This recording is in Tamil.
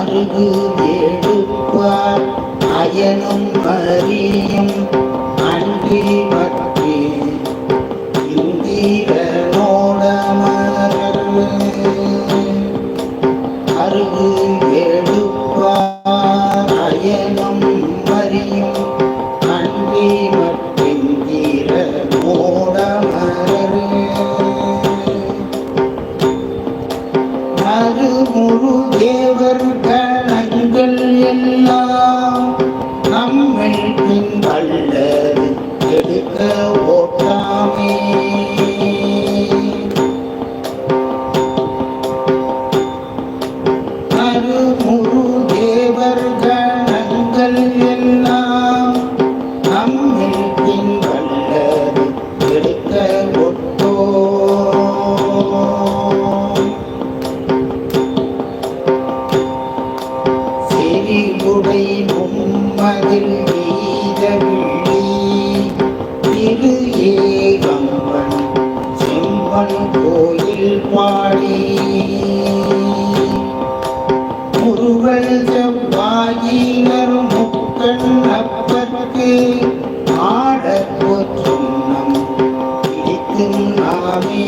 அருகு எடுப்பார் அயனும் மரியும் அன்றி பற்றி இந்திரனோடமர் குரு தேவர் கணங்கள் எல்லாம். துடை மும்மதில் எய்த விழி திரு ஏகம்பன் செம்மன் கோயில் பாடி முருகன் செவ்வாயினர் முக்கண் அப்பற்கு ஆடற்போற்றும் நம் பிடிக்கும் நாமே.